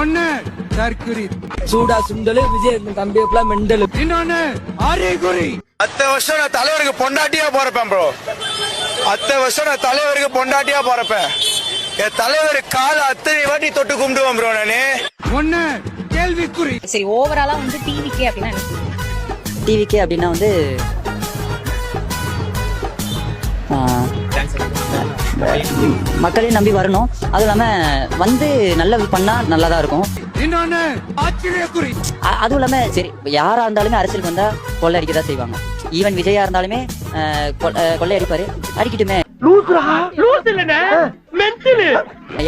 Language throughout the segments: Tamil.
ஒன்னு தற்குறி சூடா சுண்டலு விஜய் தம்பி எப்பலாம் மெண்டலு. இன்னொன்னு அறிகுறி. அத்தை வருஷம் நான் தலைவருக்கு பொண்டாட்டியா போறப்பேன் ப்ரோ அத்தை வருஷம் நான் தலைவருக்கு பொண்டாட்டியா போறப்பேன். என் தலைவர் கால அத்தனை வாட்டி தொட்டு கும்பிடுவேன் ப்ரோ நானு. ஒன்னு கேள்விக்குறி. சரி ஓவராலா வந்து டிவிக்கே அப்படின்னா என்ன? டிவிக்கே அப்படின்னா வந்து மக்களையும் நம்பி வரணும். அதுவும் இல்லாமல் வந்து நல்ல பண்ணா நல்லா தான் இருக்கும் அதுவும் இல்லாமல் சரி யாராக இருந்தாலுமே அரசியலுக்கு வந்தால் கொள்ளை அடிக்க தான் செய்வாங்க. ஈவன் விஜயா இருந்தாலுமே ஆ, கொ-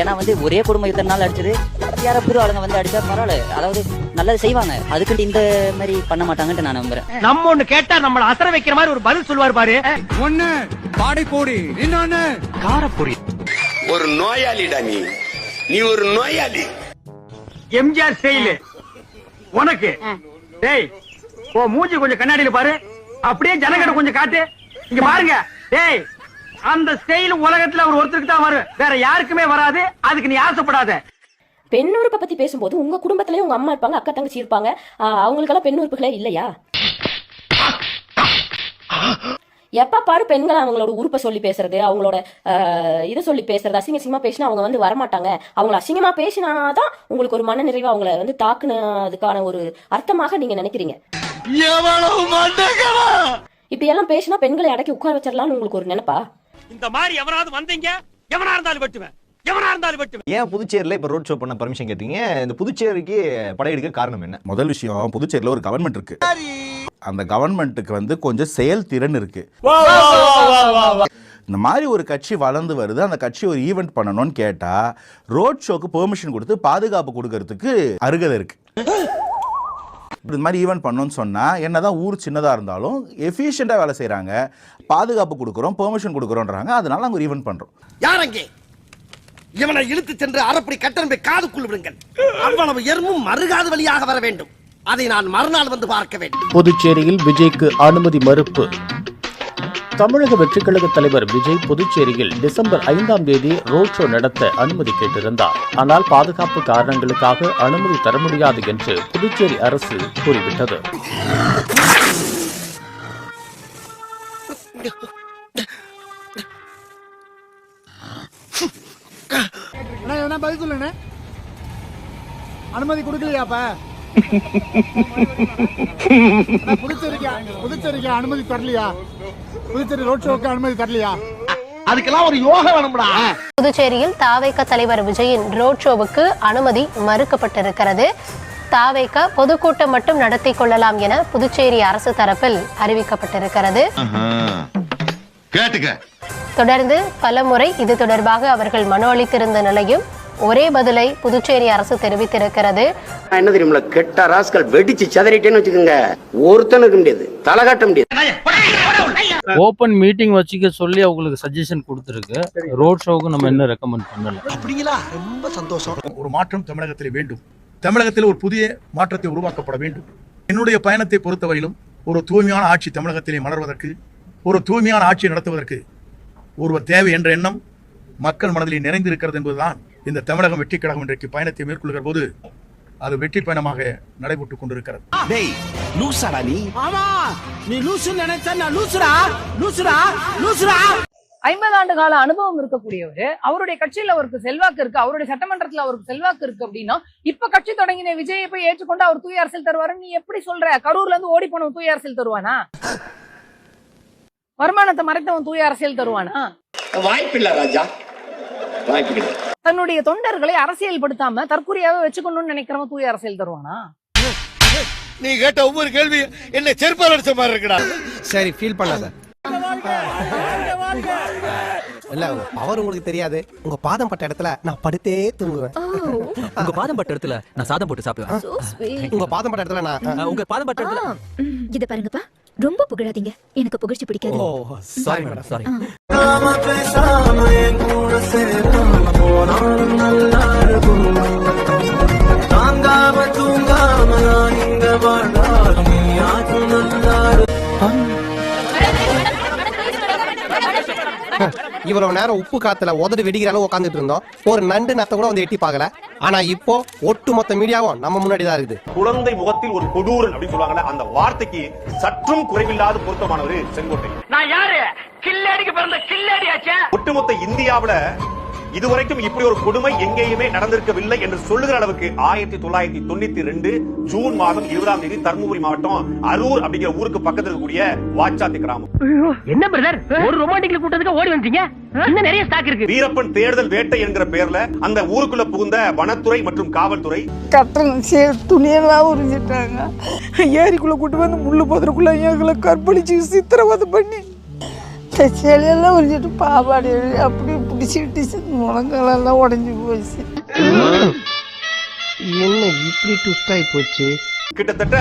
ஏன்னா வந்து ஒரே குடும்பம் இத்தனை நாள் அடிச்சது? யாரோ புது ஆளுங்க வந்து அடிச்சா பரவாயில்ல. அதாவது நல்லது செய்வாங்க. அதுக்கு இந்த மாதிரி பண்ண மாட்டாங்கன்ட்டு நான் நம்புறேன். நம்ம ஒண்ணு கேட்டா நம்மள அசர வைக்கிற மாதிரி ஒரு பதில் சொல்லுவார் பாரு. ஒன்னு பாடைக்கோடி இன்னொன்னு காரப்பொரி ஒரு நோயாளிடா நீ. நீ ஒரு நோயாளி. எம்ஜிஆர் ஸ்டைல் உனக்கு. டேய் ஓ மூஞ்சி கொஞ்சம் கண்ணாடியில பாரு. அப்படியே ஜனகட கொஞ்சம் காட்டு. இங்க பாருங்க. டேய் அந்த ஸ்டைல் உலகத்துல ஒரு ஒருத்தருக்கு தான் வரும். வேற யாருக்குமே வராது. அதுக்கு நீ ஆசைப்படாத. பெண் உறுப்பை பத்தி பேசும்போது உங்க குடும்பத்திலயும் உங்க அம்மா இருப்பாங்க அக்கா தங்கச்சி இருப்பாங்க. ஆஹ் அவங்களுக்கெல்லாம் பெண் உறுப்புகளே இல்லையா? எப்ப பாரு பெண்கள் அவங்களோட உறுப்பை சொல்லி பேசுறது அவங்களோட இதை சொல்லி பேசுறது அசிங்க அசிங்கமா பேசினா அவங்க வந்து வரமாட்டாங்க. அவங்கள அசிங்கமா பேசினாதான் உங்களுக்கு ஒரு மன நிறைவு அவங்கள வந்து தாக்குனதுக்கான ஒரு அர்த்தமாக நீங்க நினைக்கிறீங்க. இப்ப எல்லாம் பேசினா பெண்களை அடக்கி உட்கார வச்சிடலாம்னு உங்களுக்கு ஒரு நினைப்பா? இந்த மாதிரி எவனாவது வந்தீங்க? எவனா இருந்தாலும் வெட்டுவேன். எவனா இருந்தாலும் வெட்டுவேன். ஏன் புதுச்சேரியில் இப்போ ரோட் ஷோ பண்ண பர்மிஷன் கேட்டீங்க? இந்த புதுச்சேரிக்கு படையெடுக்க காரணம் என்ன? முதல் விஷயம் புதுச்சேரியில் ஒரு கவர்மெண்ட் இருக்கு. அந்த கவர்மெண்ட்டுக்கு வந்து கொஞ்சம் செயல்திறன் இருக்கு. இந்த மாதிரி ஒரு கட்சி வளர்ந்து வருது அந்த கட்சி ஒரு ஈவெண்ட் பண்ணணும்னு கேட்டா ரோட் ஷோக்கு பெர்மிஷன் கொடுத்து பாதுகாப்பு கொடுக்கறதுக்கு அருகதை இந்த மாதிரி ஈவெண்ட் பண்ணணும்னு சொன்னா என்னதான் ஊர் சின்னதா இருந்தாலும் எஃபிஷியண்டா வேலை செய்றாங்க. பாதுகாப்பு கொடுக்குறோம் பெர்மிஷன் கொடுக்குறோன்றாங்க அதனால நாங்கள் ஒரு ஈவெண்ட் பண்றோம். யாரங்கே? இவனை இழுத்து சென்று அறப்படி கட்டணம்பை காதுக்குள் விடுங்கள். அவ்வளவு எறும்பும் மறுகாது வழியாக வர வேண்டும். அதை நான் மறுநாள் வந்து பார்க்க வேண்டும். புதுச்சேரியில் விஜய்க்கு அனுமதி மறுப்பு. தமிழக வெற்றிக் கழக தலைவர் விஜய் புதுச்சேரியில் டிசம்பர் ஐந்தாம் தேதி ரோட் ஷோ நடத்த அனுமதி கேட்டிருந்தார். ஆனால் பாதுகாப்பு காரணங்களுக்காக அனுமதி தர முடியாது என்று புதுச்சேரி அரசு கூறிவிட்டது. அனுமதி கொடுக்கலையாப்பா? புதுச்சேரிக்கு புதுச்சேரிக்கு அனுமதி தரலையா? புதுச்சேரி ரோட் ஷோக்கு அனுமதி தரலையா? அதுக்கெல்லாம் ஒரு யோகா வேணும்டா. புதுச்சேரியில் தாவேக தலைவர் விஜயின் ரோட் ஷோவுக்கு அனுமதி மறுக்கப்பட்டிருக்கிறது. தாவேக பொதுக்கூட்டம் மட்டும் நடத்தி கொள்ளலாம் என புதுச்சேரி அரசு தரப்பில் அறிவிக்கப்பட்டிருக்கிறது. கேட்டுக்க. தொடர்ந்து பலமுறை இது தொடர்பாக அவர்கள் மனு அளித்திருந்த நிலையும் ஒரே பதிலை புதுச்சேரி அரசு தெரிவித்திருக்கிறது. என்ன தெரியுமில கெட்ட ராஸ்கல் வெடிச்சு சதறிட்டேன்னு வச்சுக்கோங்க. ஒருத்தனும் இருக்க முடியாது தலை காட்ட முடியாது. ஓபன் மீட்டிங் வச்சுக்க சொல்லி அவங்களுக்கு சஜஷன் கொடுத்துருக்கு. ரோட் ஷோக்கு நம்ம என்ன ரெக்கமெண்ட் பண்ணல? அப்படிங்களா? ரொம்ப சந்தோஷம். ஒரு மாற்றம் தமிழகத்தில் வேண்டும். தமிழகத்தில் ஒரு புதிய மாற்றத்தை உருவாக்கப்பட வேண்டும். என்னுடைய பயணத்தை பொறுத்தவரையிலும் ஒரு தூய்மையான ஆட்சி தமிழகத்திலே மலர்வதற்கு ஒரு தூய்மையான ஆட்சியை நடத்துவதற்கு ஒருவர் தேவை என்ற எண்ணம் மக்கள் மனதில் நிறைந்திருக்கிறது என்பதுதான் இந்த தமிழகம் வெற்றி கழகம் இன்றைக்கு பயணத்தை மேற்கொள்கிற போது அது வெற்றி பயணமாக நடைபெற்றுக் கொண்டிருக்கிறது. டேய் லூசாடா நீ? ஆமா நீ லூசு நினைச்சா நான் லூசுடா? லூசுடா? லூசுடா? ஐம்பது ஆண்டு கால அனுபவம் இருக்கக்கூடியவர் அவருடைய கட்சியில அவருக்கு செல்வாக்கு இருக்கு அவருடைய சட்டமன்றத்துல அவருக்கு செல்வாக்கு இருக்கு அப்படின்னா இப்ப கட்சி தொடங்கின விஜயை போய் ஏற்றுக்கொண்டு அவர் தூய அரசியல் தருவாருன்னு நீ எப்படி சொல்ற? கரூர்ல இருந்து ஓடி போனவன் தூய அரசியல் தருவானா? வருமானத்தை மறைத்தவன் தூய அரசியல் தருவானா? வாய்ப்பில்லை ராஜா. வாய்ப்பில்லை. தன்னுடைய தொண்டர்களை அரசியல் படுத்தாம தற்கொலையாவே வச்சுக்கணும்னு நினைக்கிறவன் தூய அரசியல் தருவானா? நீ கேட்ட ஒவ்வொரு கேள்வி என்ன செருப்பால் அடிச்ச மாதிரி இருக்குடா. சரி ஃபீல் பண்ணாத. இல்ல பவர் உங்களுக்கு தெரியாது. உங்க பாதம் பட்ட இடத்துல நான் படுத்தே தூங்குவேன். உங்க பாதம் பட்ட இடத்துல நான் சாதம் போட்டு சாப்பிடுவேன். உங்க பாதம் பட்ட இடத்துல நான் உங்க பாதம் பட்ட இடத்துல இத பாருங்கப்பா. ரொம்ப புகழாதீங்க. எனக்கு புகழ்ச்சி பிடிக்காது. ஓ சாரி மேடம் சாரி இவ்வளவு நேரம் உப்பு காத்துல உதடு வெடிக்கிறான்னு உட்காந்துட்டு இருந்தோம். ஒரு நண்டு நத்த கூட வந்து எட்டி பார்க்கல. ஆனா இப்போ ஒட்டுமொத்த மீடியாவும் நம்ம முன்னாடி தான் இருக்குது. குழந்தை முகத்தில் ஒரு கொடூரன் அப்படின்னு சொல்லுவாங்கல்ல அந்த வார்த்தைக்கு சற்றும் குறைவில்லாத பொருத்தமானவர் செங்கோட்டை நான் யாரு? கில்லாடிக்கு பிறந்த கில்லாடியாச்சே? ஒட்டுமொத்த இந்தியாவுல இதுவரைக்கும் இப்படி ஒரு கொடுமை எங்கேயுமே நடந்திருக்கவில்லை என்று சொல்லுகிற அளவுக்கு ஆயிரத்தி தொள்ளாயிரத்தி தொண்ணூத்தி ரெண்டு ஜூன் மாதம் இருபதாம் தேதி தருமபுரி மாவட்டம் அரூர் அப்படிங்கிற ஊருக்கு பக்கத்தில் இருக்கக்கூடிய வாச்சாத்தி கிராமம். என்ன பிரதர் ஒரு ரொமான்டிக்ல கூட்டத்துக்கு ஓடி வந்தீங்க? இன்னும் நிறைய ஸ்டாக் இருக்கு. வீரப்பன் தேடுதல் வேட்டை என்கிற பெயர்ல அந்த ஊருக்குள்ள புகுந்த வனத்துறை மற்றும் காவல்துறை கட்டணம் சே துணியெல்லாம் உறிஞ்சிட்டாங்க. ஏரிக்குள்ள கூட்டு வந்து முள்ளு போதுக்குள்ள எங்களை கற்பழிச்சு சித்திரவதை பண்ணி சேலையெல்லாம் உறிஞ்சிட்டு பாவாடை அப்படி பிடிச்சிட்டு முழங்காலெல்லாம் உடஞ்சி போச்சு என்ன இப்படி ட்விஸ்ட் ஆகி போச்சு கிட்டத்தட்ட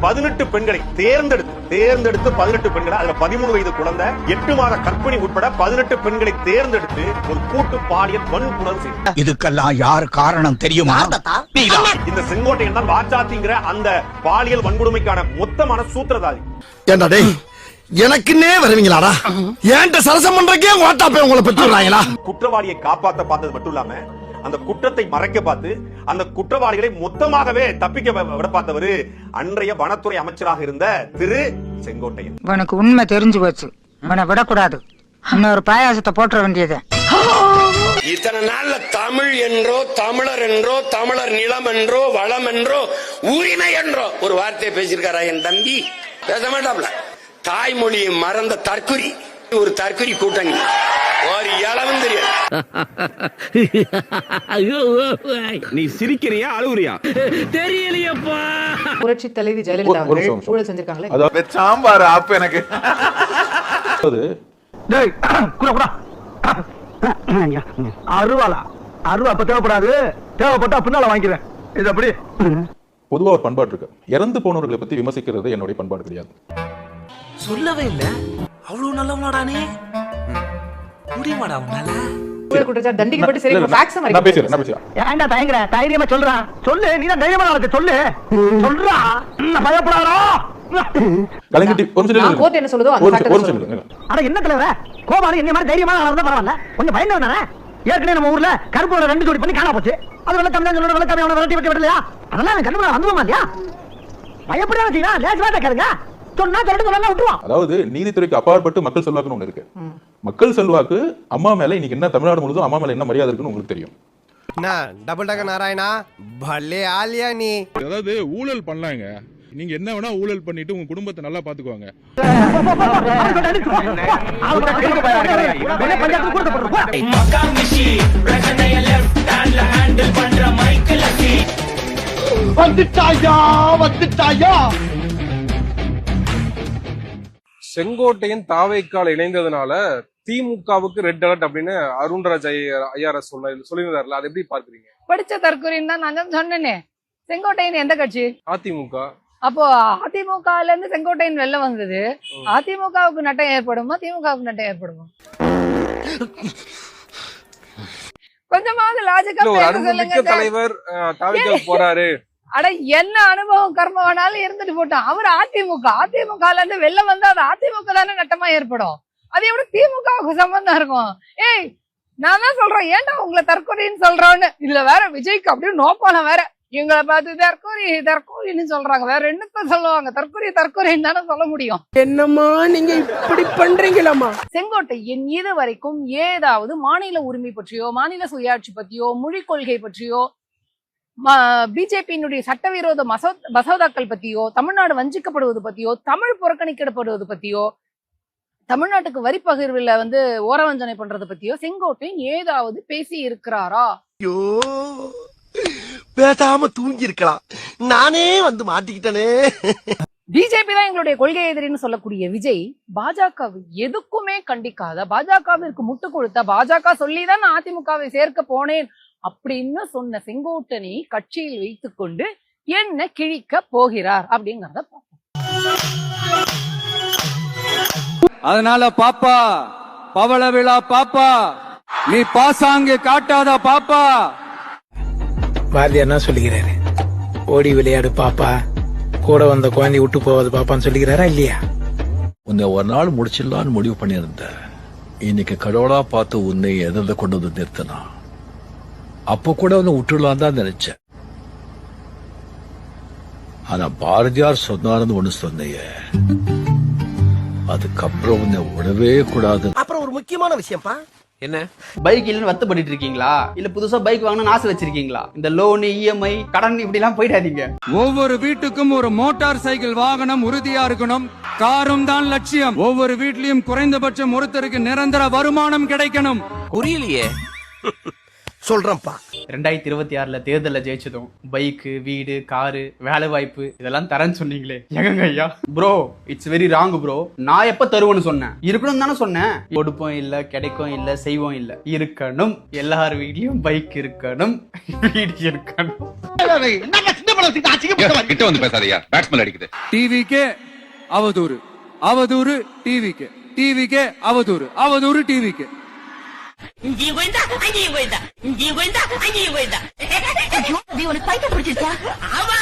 பதினெட்டு பெண்களை தேர்ந்தெடுத்து தேர்ந்தெடுத்து பதினெட்டு பெண்களை அதுல பதிமூணு வயது குழந்தை எட்டு மாத கற்பிணி உட்பட பதினெட்டு பெண்களை தேர்ந்தெடுத்து ஒரு கூட்டு பாலியல் வன்புணர்வு இதுக்கெல்லாம் யார் காரணம் தெரியுமா இந்த செங்கோட்டையன் தான் வாச்சாத்திங்கிற அந்த பாலியல் வன்கொடுமைக்கான மொத்தமான சூத்திரதாரி எனக்குன்னே வருவீங்களாடா? ஏன்ட்ட சரசம் பண்றக்கே ஓட்டா போய் உங்களை பெற்றுறாங்களா குற்றவாளியை காப்பாத்த பார்த்தது மட்டும் இல்லாம அந்த குற்றத்தை மறைக்க பார்த்து அந்த குற்றவாளிகளை மொத்தமாகவே தப்பிக்க விட பார்த்தவர் அன்றைய வனத்துறை அமைச்சராக இருந்த திரு செங்கோட்டையன். உனக்கு உண்மை தெரிஞ்சு போச்சு. உன்னை விடக்கூடாது. இன்னொரு பாயாசத்தை போட்டுற வேண்டியது. இத்தனை நாள்ல தமிழ் என்றோ தமிழர் என்றோ தமிழர் நிலம் என்றோ வளம் என்றோ உரிமை என்றோ. ஒரு வார்த்தையை பேசியிருக்காரா என் தம்பி? பேச மாட்டாப்ல. தாய்மொழியை மறந்த தற்குறி ஒரு தற்குறி கூட்டணி. ஒரு இளவும் தெரியாது. நீ சிரிக்கிறியா அழுகுறியா? தெரியலையப்பா. புரட்சி தலைவி ஜெயலலிதா நிமிஷம். ஊழல் செஞ்சிருக்காங்களே? அதாவது சாம்பார் ஆப்பு எனக்கு. டேய் குடா குடா. அருவாளா. அருவா அப்ப தேவைப்படாது. தேவைப்பட்டா பின்னால வாங்கிக்கிறேன். இது அப்படி பொதுவா ஒரு பண்பாடு இருக்கு. இறந்து போனவர்களை பத்தி விமர்சிக்கிறது என்னுடைய பண்பாடு கிடையாது. சொல்லவே இல்ல. அவ்வளவு நல்லவனாடா நீ? முடியுமாடா உன்னால? தண்டிக்கப்பட்டு சரி ஃபேக்ஸ் நான் நான் ஏன்டா தயங்குற? தைரியமா சொல்றான் சொல்லு நீ தான் தைரியமா சொல்லு. சொல்றா. பயப்படாதோ கலைஞர் டி- ஒரு நிமிஷம் இருங்க. கோர்ட் என்ன சொல்லுதோ. அட என்ன தலைவர? கோபாலு என்ன மாதிரி தைரியமா நடந்தா பரவாயில்ல. கொஞ்சம் பயந்தவன் தானே? ஏற்கனவே நம்ம ஊர்ல கருப்போட ரெண்டு ஜோடி பண்ணி காணா போச்சு. அது வெள்ள தமிழ் வெள்ள தமிழ் விரட்டி வெட்டி விடலையா? அதெல்லாம் கண்டுபிடி அனுபவமா இல்லையா? சொன்னா சொல்லிட்டு சொன்னா விட்டுருவான். அதாவது நீதித்துறைக்கு அப்பாற்பட்டு மக்கள் செல்வாக்குன்னு ஒண்ணு இருக்கு. மக்கள் செல்வாக்கு அம்மா மேல இன்னைக்கு என்ன தமிழ்நாடு முழுதும் அம்மா மேல என்ன மரியாதை இருக்குன்னு உங்களுக்கு தெரியும். டபுள் டக்க நாராயணா பல்லே ஆலியா நீ? அதாவது ஊழல் பண்ணலாங்க நீங்க என்ன வேணா ஊழல் பண்ணிட்டு உங்க குடும்பத்தை நல்லா பாத்துக்குவாங்க. வந்துட்டாயா வந்துட்டாயா? செங்கோட்டையன் தாவைக்கால் இணைந்ததுனால திமுகவுக்கு ரெட் அலர்ட் அப்படின்னு அருண்ராஜ் ஐஆர்எஸ் சொல்ல சொல்லியிருந்தாருல அதை எப்படி பார்க்கறீங்க? படிச்ச தற்கொலைன்னு தான் நான் சொன்னேனே. செங்கோட்டையன் எந்த கட்சி? அதிமுக. அப்போ அதிமுகல இருந்து செங்கோட்டையன் வெளில வந்தது. அதிமுகவுக்கு நட்டம் ஏற்படுமா? திமுகவுக்கு நட்டம் ஏற்படுமா? கொஞ்சமாவது லாஜிக்கா தலைவர் போறாரு. அட என்ன அனுபவம்? கர்மம் வேணாலும் இருந்துட்டு போட்டோம் அவர் அதிமுக. அதிமுகல இருந்து வெளில வந்தா அது அதிமுக தானே நட்டமா ஏற்படும். அது எப்படி திமுகவுக்கு சம்பந்தம் இருக்கும். ஏய் நான் தான் சொல்றேன். ஏன்டா உங்களை தற்கொலைன்னு சொல்றோன்னு? இதுல வேற விஜய்க்கு அப்படியே நோக்கம் வேற. எங்களை பார்த்து தற்கொலை தற்கொலைன்னு சொல்றாங்க. வேற என்னத்த சொல்லுவாங்க? தற்கொலை தற்கொலைன்னு தானே சொல்ல முடியும். என்னம்மா நீங்க இப்படி பண்றீங்களாமா செங்கோட்டையன் இது வரைக்கும் ஏதாவது மாநில உரிமை பற்றியோ மாநில சுயாட்சி பற்றியோ மொழிக் கொள்கை பற்றியோ பிஜேபியினுடைய சட்டவிரோத மசோ மசோதாக்கள் பத்தியோ தமிழ்நாடு வஞ்சிக்கப்படுவது பத்தியோ தமிழ் புறக்கணிக்கப்படுவது பத்தியோ தமிழ்நாட்டுக்கு வரி பகிர்வுல வந்து ஓரவஞ்சனை பண்றது பத்தியோ செங்கோட்டையன் ஏதாவது பேசி இருக்கிறாரா ஐயோ பேசாம தூங்கி இருக்கலாம் நானே வந்து மாட்டிக்கிட்டனே. பிஜேபி தான் எங்களுடைய கொள்கை எதிரின்னு சொல்லக்கூடிய விஜய் பாஜக எதுக்குமே கண்டிக்காத பாஜகவிற்கு முட்டு கொடுத்த பாஜக சொல்லிதான் அதிமுகவை சேர்க்க போனேன் அப்படின்னு சொன்ன செங்கோட்டனை கட்சியில் வைத்துக்கொண்டு என்ன கிழிக்க போகிறார் அப்படிங்கறத. அதனால பாப்பா பவள விழா பாப்பா நீ பாசாங்கு காட்டாத பாப்பா. பாரதி என்ன சொல்லிக்கிறாரு ஓடி விளையாடு பாப்பா கூட வந்த குழந்தை விட்டு போவது பாப்பான்னு சொல்லிக்கிறாரா இல்லையா? உன்னை ஒரு நாள் முடிச்சிடலாம்னு முடிவு பண்ணியிருந்தேன். இன்னைக்கு கடவுளா பார்த்து உன்னை எதிர்ல கொண்டு வந்து நிறுத்தினா அப்ப கூட அவனை விட்டுடலாம் தான் நினைச்சேன். ஆனா பாரதியார் சொன்னாருன்னு ஒண்ணு சொன்னையே. அதுக்கப்புறம் உன்னை விடவே கூடாது. அப்புறம் ஒரு முக்கியமான விஷயம்ப்பா. என்ன? பைக் இல்லைன்னு வருத்தப்பட்டு இருக்கீங்களா? இல்ல புதுசா பைக் வாங்கணும்னு ஆசை வச்சிருக்கீங்களா? இந்த லோன் இஎம்ஐ கடன் இப்படி எல்லாம் போயிடாதீங்க. ஒவ்வொரு வீட்டுக்கும் ஒரு மோட்டார் சைக்கிள் வாகனம் உறுதியா இருக்கணும். காரும் தான் லட்சியம். ஒவ்வொரு வீட்லயும் குறைந்தபட்சம் ஒருத்தருக்கு நிரந்தர வருமானம் கிடைக்கணும். புரியலையே. சொல்றேன்ப்பா. ரெண்டாயிரத்தி இருபத்தி ஆறுல தேர்தல்ல ஜெயிச்சதும் பைக்கு வீடு காரு வேலை வாய்ப்பு இதெல்லாம் தரேன்னு சொன்னீங்களே. எங்க ஐயா. Bro it's very wrong bro நான் எப்ப தருவேன்னு சொன்னேன்? இருக்கணும் தானே சொன்னேன். கொடுப்போம் இல்ல கிடைக்கும் இல்ல செய்வோம் இல்ல. இருக்கணும். எல்லார் வீட்லயும் பைக் இருக்கணும். வீடு இருக்கணும். கிட்ட வந்து பேசாதயா பேட்ஸ்மேன் அடிக்குது. டிவிக்கே அவதூறு. அவதூறு டிவிக்கு டிவிக்கே அவதூறு. அவதூறு டிவிக்கு இங்கேயும் போயிருந்தா அங்கேயும் போயிருந்தா இங்கேயும் போயிருந்தா அங்கேயும் போயிருந்தா நீ உனக்கு பைத்தியம் பிடிச்சிருச்சா? ஆமா.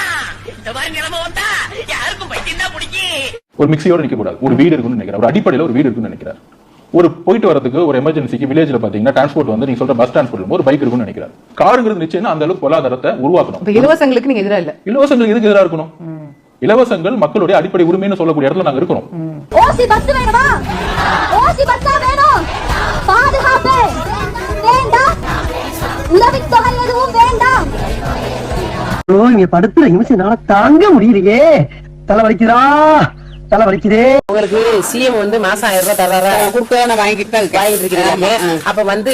இந்த மாதிரி நிலைமை வந்தா யாருக்கும் பைத்தியம் தான் பிடிக்கும். ஒரு மிக்சியோட நிக்க கூடாது. ஒரு வீடு இருக்குன்னு நினைக்கிறேன் ஒரு அடிப்படையில் ஒரு வீடு இருக்குன்னு நினைக்கிறார். ஒரு போயிட்டு வரதுக்கு ஒரு எமர்ஜென்சிக்கு வில்லேஜ்ல பாத்தீங்கன்னா டிரான்ஸ்போர்ட் வந்து நீங்க சொல்ற பஸ் டிரான்ஸ்போர்ட் ஒரு பைக் இருக்குன்னு நினைக்கிறார். காருங்கிறது நிச்சயம் அந்த அளவுக்கு பொருளாதாரத்தை உருவாக்கணும். இலவசங்களுக்கு நீங்க எதிரா இல்ல? இலவசங்கள் எதுக்கு எதிராக இருக்கணும்? இலவசங்கள் மக்களுடைய அடிப்படை உரிமைன்னு சொல்லக்கூடிய இடத்துல நாங்க இருக்கிறோம் உதவித்தொகை எதுவும் வேண்டாம். இங்க படுத்துற நிமிஷம் தாங்க முடியலையே. தலை வலிக்குதா தலை வலிக்குதே உங்களுக்கு சிஎம் வந்து மாசம் ஆயிரம் ரூபாய் தர்றாரா? கொடுக்க வாங்கிட்டு வாங்கிட்டு இருக்கிறீங்க அப்ப வந்து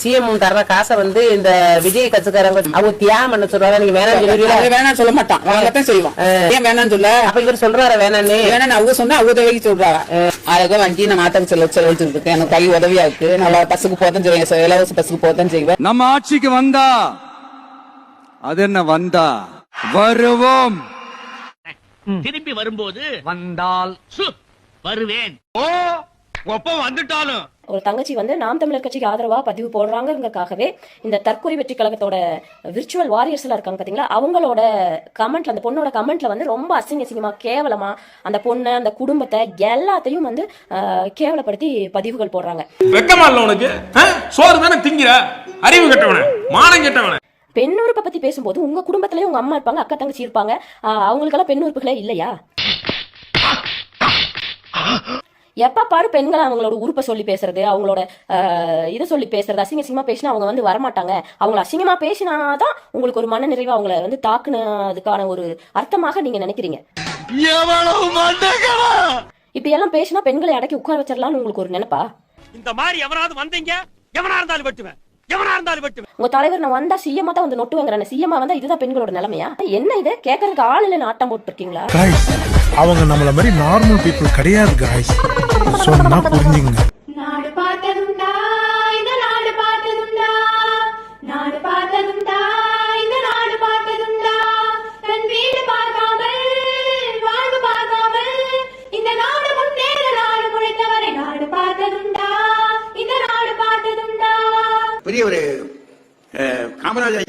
சிஎம் தர்ற காசை வந்து இந்த விஜய் கட்சிக்காரங்க அவங்க தியாகம் பண்ண சொல்றாங்க. நீங்க வேணாம் சொல்லுவீங்க வேணாம் சொல்ல மாட்டான். வாங்கத்தான் செய்வோம் ஏன் வேணாம் சொல்ல? அப்ப இவர் சொல்றாரு வேணான்னு வேணாம் அவங்க சொன்னா அவங்க உதவிக்கு சொல்றாங்க அழகா வண்டி நான் மாத்தம் சொல்ல சொல்லிட்டு இருக்கேன் எனக்கு கை உதவியா இருக்கு. நான் பஸ்ஸுக்கு போதான் செய்வேன். இலவச பஸ்ஸுக்கு போதான் செய்வேன். நம்ம ஆட்சிக்கு வந்தா அது என்ன வந்தா? வருவோம். திரும்பி வரும்போது வந்தால் வருவேன். ஓ ஒப்ப வந்துட்டாலும். ஒரு தங்கச்சி வந்து நாம் தமிழர் கட்சிக்கு ஆதரவா பதிவு போடுறாங்கிறதுக்காகவே இந்த தற்கொலை வெற்றி கழகத்தோட விர்ச்சுவல் வாரியர்ஸ் எல்லாம் இருக்காங்க பாத்தீங்களா? அவங்களோட கமெண்ட்ல அந்த பொண்ணோட கமெண்ட்ல வந்து ரொம்ப அசிங்க அசிங்கமா கேவலமா அந்த பொண்ணை அந்த குடும்பத்தை எல்லாத்தையும் வந்து ஆஹ், கேவலப்படுத்தி பதிவுகள் போடுறாங்க. வெக்கமா இல்ல உனக்கு? சோறு தானே திங்கிற? அறிவு கெட்டவன மானம் கெட்டவன. பெண் உறுப்பை பத்தி பேசும்போது உங்க குடும்பத்திலயும் உங்க அம்மா இருப்பாங்க அக்கா தங்கச்சி இருப்பாங்க. அவங்களுக்கெல்லாம் பெண் உறுப்புகளே இல்லையா? எப்ப பாரு பெண்கள் அவங்களோட உறுப்பை சொல்லி பேசுறது அவங்களோட இதை சொல்லி பேசுறது அசிங்க அசிங்கமா பேசினா அவங்க வந்து வரமாட்டாங்க. அவங்கள அசிங்கமா பேசினாதான் உங்களுக்கு ஒரு மன நிறைவு அவங்கள வந்து தாக்குனதுக்கான ஒரு அர்த்தமாக நீங்க நினைக்கிறீங்க. இப்ப எல்லாம் பேசினா பெண்களை அடக்கி உட்கார வச்சிடலாம்னு உங்களுக்கு ஒரு நினைப்பா? இந்த மாதிரி எவனாவது வந்தீங்க எவனா இருந்தாலும் வெட்டுவேன். எவனா இருந்தாலும் வெட்டுவேன். உங்க தலைவர் நான் வந்தா சிஎம்மா தான் வந்து நொட்டுவாங்கிறேன். சிஎம்மா வந்தா இதுதான் பெண்களோட நிலைமையா? என்ன இது? கேட்கறதுக்கு ஆள் இல்லைன்னு ஆட்டம் போட்டு இருக்கீங்களா அவங்க நம்மள மாதிரி நார்மல் பீப்புள் கிடையாது காய்ஸ் சொன்னா புரிஞ்சுங்க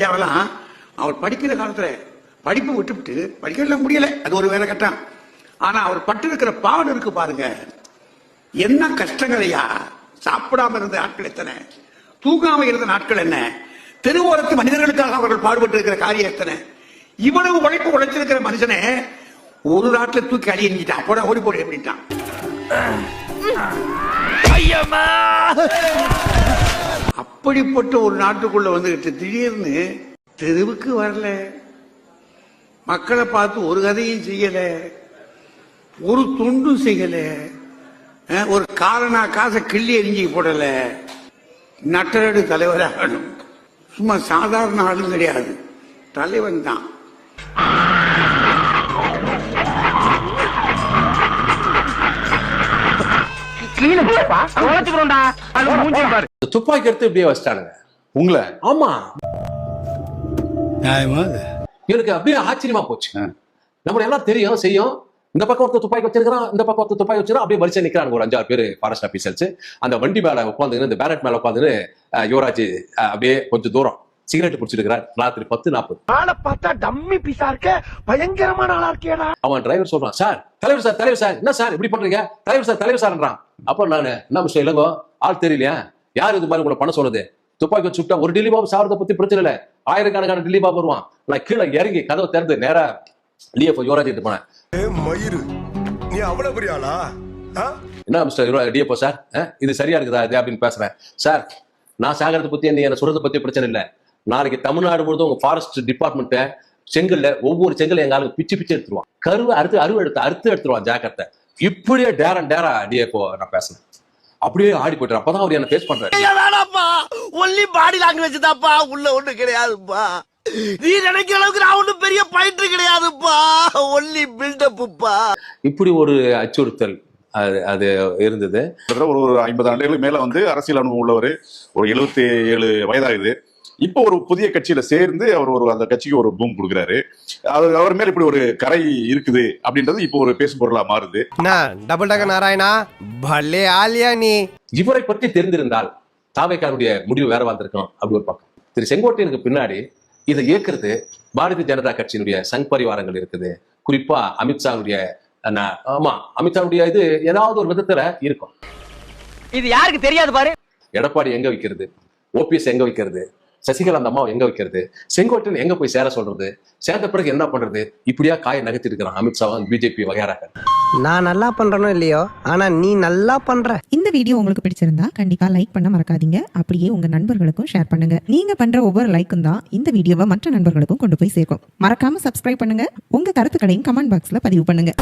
ஐயாவெல்லாம் அவர் படிக்கிற காலத்துல படிப்பு விட்டுவிட்டு படிக்கலாம் முடியல. அது ஒரு வேலை கட்டம். ஆனா அவர் பட்டிருக்கிற பாவம் இருக்கு பாருங்க. என்ன கஷ்டங்களையா? சாப்பிடாம இருந்த நாட்கள் எத்தனை? தூங்காம இருந்த நாட்கள் என்ன? தெருவோரத்து மனிதர்களுக்காக அவர்கள் பாடுபட்டு இருக்கிற காரியம் எத்தனை? இவ்வளவு உழைப்பு உழைச்சிருக்கிற மனுஷனை ஒரு நாட்டுல தூக்கி அடி எண்ணிட்டான் போட ஓடி போடு அப்படின்ட்டான். அப்படிப்பட்ட ஒரு நாட்டுக்குள்ள வந்துகிட்டு திடீர்னு தெருவுக்கு வரல. மக்களை பார்த்து ஒரு கதையும் செய்யல. ஒரு துண்டும் செய்யல. ஒரு காரணா காசை கிள்ளி எரிஞ்சி போடல. நட்டரடு தலைவராகணும். சும்மா சாதாரண ஆளும் கிடையாது. தலைவன் தான். துப்பாக்கி எடுத்து இப்படியே வச்சிட்டானுங்க. உங்களை? ஆமா. நியாயமா எனக்கு அப்படியே ஆச்சரியமா போச்சு. நம்ம எல்லாம் தெரியும் செய்யும். இந்த பக்கம் ஒருத்தர் துப்பாக்கி வச்சிருக்கான் இந்த பக்கம் ஒருத்தர் துப்பாக்கி வச்சிருக்கான் அப்படியே வரிசை நிக்கிறாங்க ஒரு அஞ்சாறு பேர் ஃபாரஸ்ட் ஆபீசர்ஸ் அந்த வண்டி மேல உட்காந்துன்னு இந்த பேனட் மேல உட்காந்துன்னு யுவராஜ் அப்படியே கொஞ்சம் தூரம். சிகரெட் குடிச்சிருக்கிறார் ராத்திரி பத்து நாற்பது. ஆளை பார்த்தா டம்மி பீஸா இருக்க பயங்கரமான ஆளா இருக்கேடா அவன் டிரைவர் சொல்றான் சார் தலைவர் சார் தலைவர் சார் என்ன சார் இப்படி பண்றீங்க? தலைவர் சார் தலைவர் சார்ன்றான். அப்போ நான் என்ன மிஸ்டர் இளங்கோ ஆள் தெரியலையா? யார் இது மாதிரி உங்களை பண்ண சொல்லுது துப்பாக்கி வச்சு சுட்டா ஒரு டெல்லி பாபு சாவறத பத்தி பிரச்சனை இல்ல. ஆயிரக்கணக்கான டெல்லி பாபு வருவான். நான் கீழே இறங்கி கதவை திறந்து நேரா டிஎஃப் யுவராஜ் கிட்ட போனேன். மயிறு நீ அவ்வளவு பெரிய ஆளா? என்ன மிஸ்டர் டிஎஃப்ஓ சார்? இது சரியா இருக்குதா? இது அப்படின்னு பேசுறேன். சார் நான் சாகரத்தை பத்தி என்ன என்ன சொல்றதை பத்தி பிரச்சனை இல்லை. நாளைக்கு தமிழ்நாடு முழுதும் உங்க ஃபாரஸ்ட் டிபார்ட்மெண்ட்டை செங்கல்ல ஒவ்வொரு செங்கல் எங்க ஆளுங்க பிச்சு பிச்சு எடுத்துருவான் கருவை அறுத்து அருவை எடுத்து அறுத்து எடுத்துருவான் ஜாக்கிரதை இப்படியே டேரன் டேரா டிஎஃப்ஓ நான் பேசுனேன் அப்படியே ஆடி போயிட்டு அப்பதான் அவர் என்ன ஃபேஸ் பண்றாரு. வேணாப்பா ஒன்லி பாடி லாங்குவேஜ் தான்ப்பா. உள்ள ஒண்ணு கிடையாதுப்பா. நீ நினைக்கிற அளவுக்கு நான் ஒண்ணும் பெரிய பயிற்று கிடையாதுப்பா. ஒன்லி பில்டப்புப்பா இப்படி ஒரு அச்சுறுத்தல் அது அது இருந்தது. ஒரு ஒரு ஐம்பது ஆண்டுகளுக்கு மேல வந்து அரசியல் அனுபவம் உள்ளவர். ஒரு எழுபத்தி ஏழு வயதாகுது. இப்போ ஒரு புதிய கட்சியில சேர்ந்து அவர் ஒரு அந்த கட்சிக்கு ஒரு பூம் கொடுக்குறாரு. அது அவர் மேல இப்படி ஒரு கரை இருக்குது அப்படின்றது இப்போ ஒரு பேசும் பொருளா மாறுது. டபுள் டக்க நாராயணா பல்லே ஆலியா நீ. இவரை பற்றி தெரிந்திருந்தால் தாவேக்காருடைய முடிவு வேற வந்திருக்கும் அப்படி ஒரு பக்கம். திரு செங்கோட்டையனுக்கு பின்னாடி இதை இயக்குறது பாரதிய ஜனதா கட்சியினுடைய சங் பரிவாரங்கள் இருக்குது. குறிப்பா அமித்ஷாவுடைய ஆமா அமித்ஷாவுடைய இது ஏதாவது ஒரு விதத்துல இருக்கும். இது யாருக்கு தெரியாது பாரு. எடப்பாடி எங்க வைக்கிறது? ஓபிஎஸ் எங்க வைக்கிறது? சசிகலா அந்த அம்மாவை எங்க வைக்கிறது? செங்கோட்டையன் எங்க போய் சேர சொல்றது? சேர்ந்த பிறகு என்ன பண்றது? இப்படியா காய நகர்த்தி இருக்கிறான் அமித்ஷாவும் பிஜேபி வகையாராக நான் நல்லா பண்றனோ இல்லையோ? ஆனா நீ நல்லா பண்ற. இந்த வீடியோ உங்களுக்கு பிடிச்சிருந்தா கண்டிப்பா லைக் பண்ண மறக்காதீங்க. அப்படியே உங்க நண்பர்களுக்கும் ஷேர் பண்ணுங்க. நீங்க பண்ற ஒவ்வொரு லைக்கும் தான் இந்த வீடியோவை மற்ற நண்பர்களுக்கும் கொண்டு போய் சேர்க்கும். மறக்காம சப்ஸ்கிரைப் பண்ணுங்க. உங்க கருத்துக்களையும் கமெண்ட் பாக்ஸ்ல பதிவு பண்ணுங்க.